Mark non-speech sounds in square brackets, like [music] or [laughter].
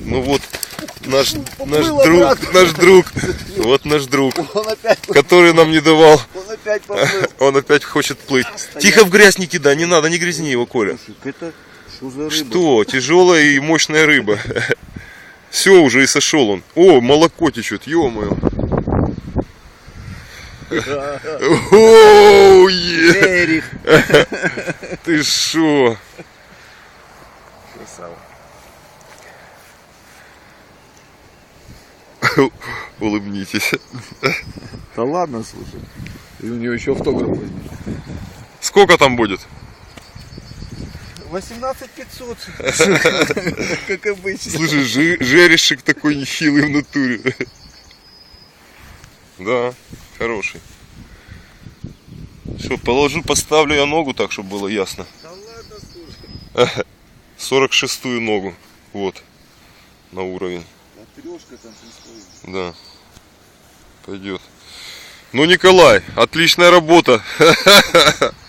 Ну вот наш, наш обратно. друг, наш друг, вот наш друг, который нам не давал, он опять поплыл. [laughs] он опять хочет плыть. Тихо в грязь не кидай, не надо, не грязни его, Коля. Это что за рыба? Что, тяжелая и мощная рыба. [laughs] Все, уже и сошел он. О, молоко течет, ё-моё. [laughs] Оу. Ты шо? Красава. [laughs] Улыбнитесь. Да ладно, слушай. И у него еще автограф возьми. Сколько там будет? 18 500. [laughs] Как обычно. Слушай, жерешек такой нехилый в натуре. Да, хороший. Что, положу, поставлю я ногу так, чтобы было ясно. Да ладно, слушай. 46-ю ногу. Вот. На уровень. А трешка там присутствует. Да. Пойдет. Ну, Николай, отличная работа. [laughs]